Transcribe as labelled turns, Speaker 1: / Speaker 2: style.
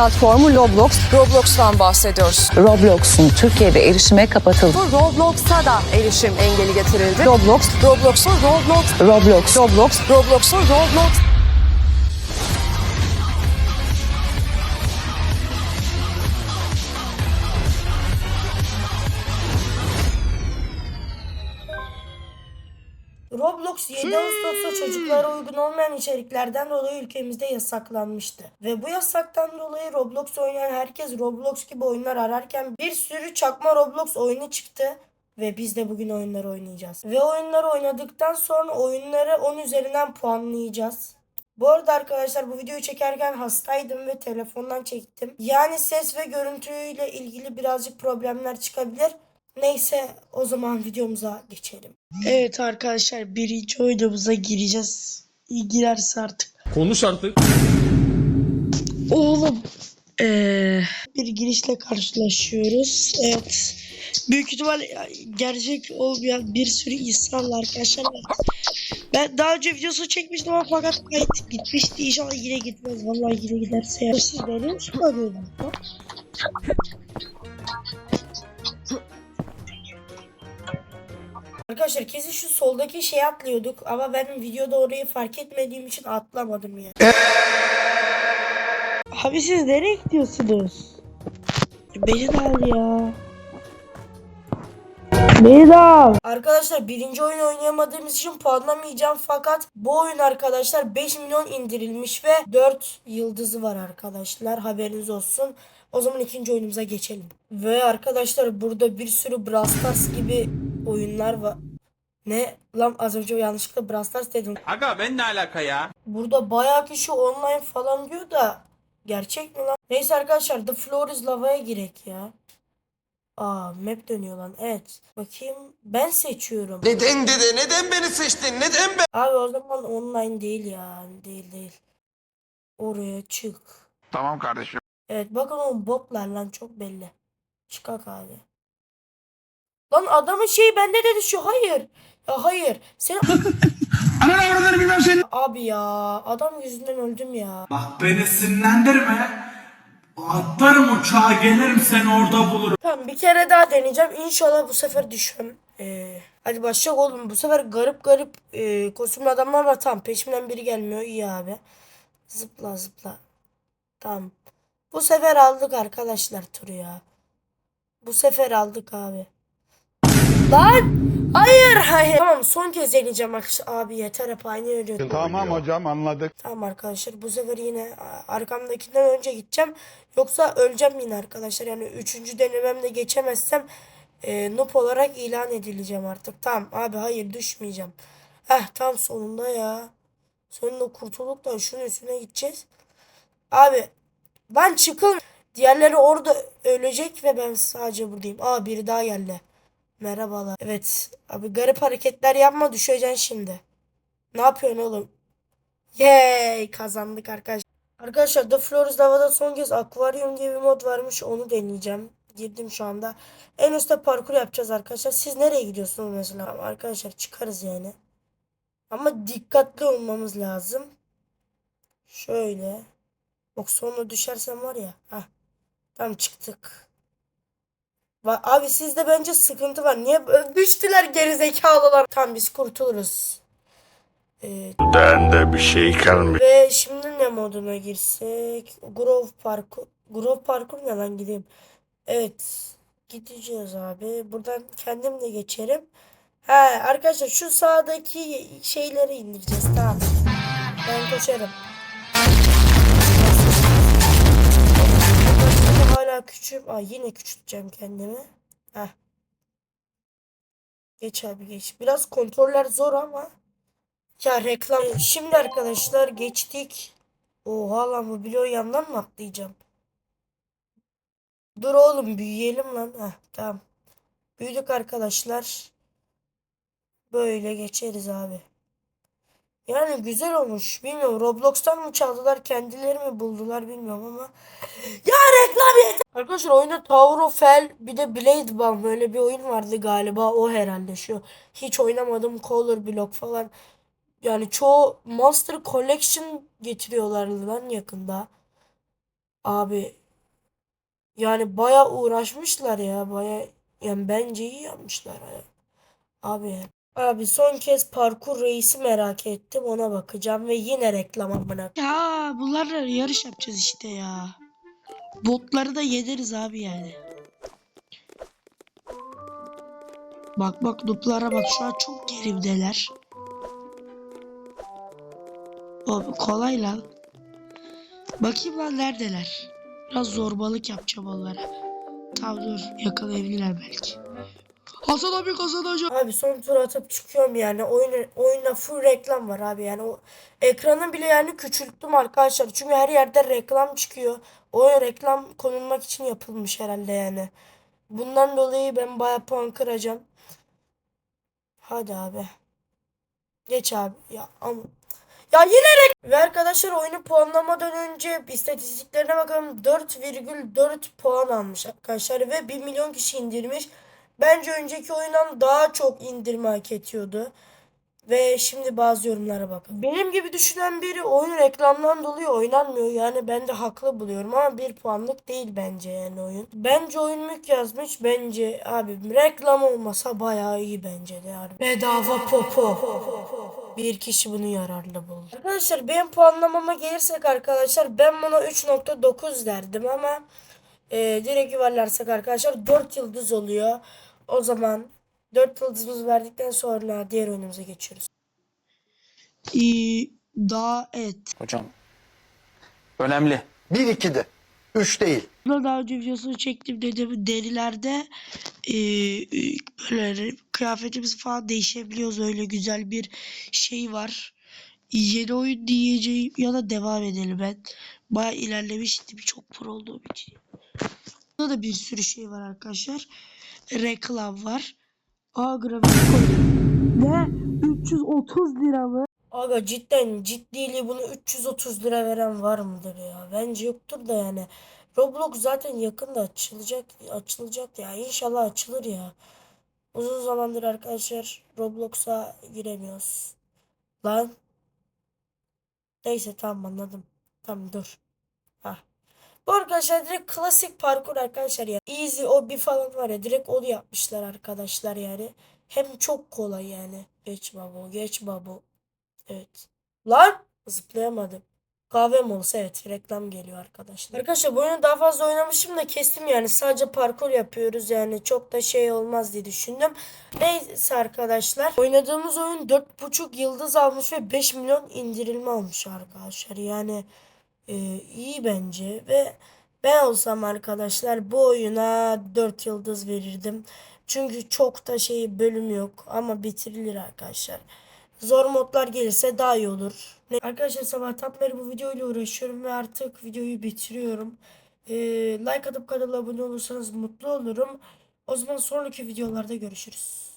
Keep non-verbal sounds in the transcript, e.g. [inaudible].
Speaker 1: platformu Roblox. Roblox'tan bahsediyoruz.
Speaker 2: Roblox'un Türkiye'de erişime kapatıldı.
Speaker 1: Roblox'a da erişim engeli getirildi. Roblox, Roblox'un Roblox,
Speaker 2: Roblox,
Speaker 1: Roblox, Roblox'un Roblox.
Speaker 3: Roblox 7 Ağustos'ta çocuklara uygun olmayan içeriklerden dolayı ülkemizde yasaklanmıştı. Ve bu yasaktan dolayı Roblox oynayan herkes Roblox gibi oyunlar ararken bir sürü çakma Roblox oyunu çıktı. Ve biz de bugün oyunları oynayacağız. Ve oyunları oynadıktan sonra oyunları 10 üzerinden puanlayacağız. Bu arada arkadaşlar bu videoyu çekerken hastaydım ve telefondan çektim. Yani ses ve görüntüyle ilgili birazcık problemler çıkabilir. Neyse o zaman videomuza geçelim. Evet arkadaşlar birinci oyunumuza gireceğiz. İyi girerse artık.
Speaker 4: Konuş artık.
Speaker 3: Oğlum. Eee bir girişle karşılaşıyoruz. Evet. Büyük ihtimal gerçek olmayan bir sürü insanla arkadaşlar. Ben daha önce videosu çekmiştim ama fakat kayıt gitmişti. İnşallah yine gitmez. Vallahi yine giderse ya. Siz benim mi Arkadaşlar kesin şu soldaki şeyi atlıyorduk ama ben videoda orayı fark etmediğim için atlamadım ya. Abi siz nereye gidiyorsunuz? Beni de al ya. Beni de al. Arkadaşlar birinci oyun oynayamadığımız için puanlamayacağım fakat bu oyun arkadaşlar 5 milyon indirilmiş ve 4 yıldızı var arkadaşlar haberiniz olsun. O zaman ikinci oyunumuza geçelim. Ve arkadaşlar burada bir sürü Brawl Stars gibi oyunlar var. Ne? Lan az önce yanlışlıkla Brawl Stars dedim.
Speaker 4: Aga ben ne alaka ya?
Speaker 3: Burada bayağı kişi online falan diyor da gerçek mi lan? Neyse arkadaşlar The Floor is Lava'ya girek ya. Aa map dönüyor lan. Evet. Bakayım ben seçiyorum.
Speaker 5: Neden dede? Neden beni seçtin? Neden ben?
Speaker 3: Abi o zaman online değil ya. Değil değil. Oraya çık.
Speaker 5: Tamam kardeşim.
Speaker 3: Evet bakın o botlar lan çok belli. Çıkak abi. Lan adamın şeyi bende dedi şu hayır. Ya hayır. Sen [laughs]
Speaker 6: Ananı avradını bilmem seni.
Speaker 3: abi ya adam yüzünden öldüm ya.
Speaker 6: Bak beni sinirlendirme. Atlarım uçağa gelirim seni orada bulurum.
Speaker 3: Tamam bir kere daha deneyeceğim. İnşallah bu sefer düşmem. Ee, hadi başlayalım oğlum. Bu sefer garip garip e, kostümlü adamlar var. Tamam peşimden biri gelmiyor. İyi abi. Zıpla zıpla. Tamam. Bu sefer aldık arkadaşlar turu ya. Bu sefer aldık abi. Lan! Hayır hayır. Tamam son kez deneyeceğim. Abi yeter hep aynı ölüyorum.
Speaker 5: Tamam hocam anladık.
Speaker 3: Tamam arkadaşlar bu sefer yine arkamdakinden önce gideceğim. Yoksa öleceğim yine arkadaşlar. Yani üçüncü denememde geçemezsem e, noob olarak ilan edileceğim artık. Tamam abi hayır düşmeyeceğim. Heh tam sonunda ya. Sonunda kurtulduk da şunun üstüne gideceğiz. Abi ben çıkın. Diğerleri orada ölecek ve ben sadece buradayım. Aa biri daha geldi. Merhabalar. Evet abi garip hareketler yapma düşeceksin şimdi. Ne yapıyorsun oğlum? Yay kazandık arkadaşlar. Arkadaşlar The Flores Lava'da son kez akvaryum diye bir mod varmış onu deneyeceğim. Girdim şu anda. En üstte parkur yapacağız arkadaşlar. Siz nereye gidiyorsunuz mesela? Arkadaşlar çıkarız yani. Ama dikkatli olmamız lazım. Şöyle. Bak sonra düşersem var ya. Heh. Tamam çıktık. Va- Abi sizde bence sıkıntı var. Niye düştüler gerizekalılar? Tamam biz kurtuluruz. Ee,
Speaker 5: Bende bir şey kalmıyor.
Speaker 3: ve şimdi ne moduna girsek? Grove Parkur. Grove Parkur ne lan gideyim. Evet. Gideceğiz abi. Buradan kendim de geçerim. He arkadaşlar şu sağdaki şeyleri indireceğiz. Tamam. Ben koşarım. Hala küçüğüm. Aa, yine küçülteceğim kendimi. Heh. Geç abi geç. Biraz kontroller zor ama. Ya reklam. Şimdi arkadaşlar geçtik. Oha lan bu bloğu yandan mı atlayacağım? Dur oğlum büyüyelim lan. Heh, tamam. Büyüdük arkadaşlar. Böyle geçeriz abi. Yani güzel olmuş. Bilmiyorum Roblox'tan mı çaldılar kendileri mi buldular bilmiyorum ama. Ya reklam yeter. Arkadaşlar oyunda Tower of Hell bir de Blade Bomb böyle bir oyun vardı galiba o herhalde şu. Hiç oynamadım Color Block falan. Yani çoğu Monster Collection getiriyorlar lan yakında. Abi yani baya uğraşmışlar ya baya yani bence iyi yapmışlar ya. Abi abi son kez parkur reisi merak ettim ona bakacağım ve yine reklam amına.
Speaker 7: Ya bunlarla yarış yapacağız işte ya. Botları da yederiz abi yani. Bak bak duplara bak şu an çok gerimdeler. Abi kolay lan. Bakayım lan neredeler. Biraz zorbalık yapacağım onlara. Tamam dur yakalayabilirler belki. Hasan abi kazanacak.
Speaker 3: Abi son tur atıp çıkıyorum yani oyun oyuna full reklam var abi yani o ekranı bile yani küçülttüm arkadaşlar çünkü her yerde reklam çıkıyor. Oyun reklam konulmak için yapılmış herhalde yani. Bundan dolayı ben baya puan kıracağım. Hadi abi. Geç abi. Ya ama ya yine rek- Ve arkadaşlar oyunu puanlamadan önce istatistiklerine bakalım 4,4 puan almış arkadaşlar ve 1 milyon kişi indirmiş. Bence önceki oyundan daha çok indirme hak ediyordu. Ve şimdi bazı yorumlara bakın. Benim gibi düşünen biri oyun reklamdan dolayı oynanmıyor. Yani ben de haklı buluyorum ama bir puanlık değil bence yani oyun. Bence oyun mük yazmış. Bence abi reklam olmasa bayağı iyi bence de yani. Bedava popo. Bir kişi bunu yararlı buldu. Arkadaşlar benim puanlamama gelirsek arkadaşlar ben buna 3.9 derdim ama e, direkt yuvarlarsak arkadaşlar 4 yıldız oluyor. O zaman 4 yıldızımızı verdikten sonra diğer oyunumuza geçiyoruz.
Speaker 7: Daha et.
Speaker 4: Hocam. Önemli.
Speaker 8: 1 2 de. 3 değil.
Speaker 7: Buna daha önce videosunu çektim dedim derilerde e, e, böyle kıyafetimiz falan değişebiliyoruz öyle güzel bir şey var. Yeni oyun diyeceğim ya da devam edelim ben. Baya ilerlemiştim çok pro olduğum için. Burada da bir sürü şey var arkadaşlar. Reklam var. Aa grafik koydum. Ne? 330 lira mı?
Speaker 3: Aga cidden ciddiliği bunu 330 lira veren var mıdır ya? Bence yoktur da yani. Roblox zaten yakında açılacak açılacak ya. İnşallah açılır ya. Uzun zamandır arkadaşlar Roblox'a giremiyoruz. Lan. Neyse tamam anladım. Tamam dur. Bu arkadaşlar direkt klasik parkur arkadaşlar ya. Easy o bir falan var ya direkt onu yapmışlar arkadaşlar yani. Hem çok kolay yani. Geç babo geç babo. Evet. Lan zıplayamadım. Kahve molası evet reklam geliyor arkadaşlar. Arkadaşlar bu oyunu daha fazla oynamışım da kestim yani sadece parkur yapıyoruz yani çok da şey olmaz diye düşündüm. Neyse arkadaşlar oynadığımız oyun 4.5 yıldız almış ve 5 milyon indirilme almış arkadaşlar yani e, iyi bence ve ben olsam arkadaşlar bu oyuna 4 yıldız verirdim. Çünkü çok da şey bölüm yok ama bitirilir arkadaşlar. Zor modlar gelirse daha iyi olur. Ne? Arkadaşlar sabahtan beri bu videoyla uğraşıyorum ve artık videoyu bitiriyorum. Ee, like atıp kanala abone olursanız mutlu olurum. O zaman sonraki videolarda görüşürüz.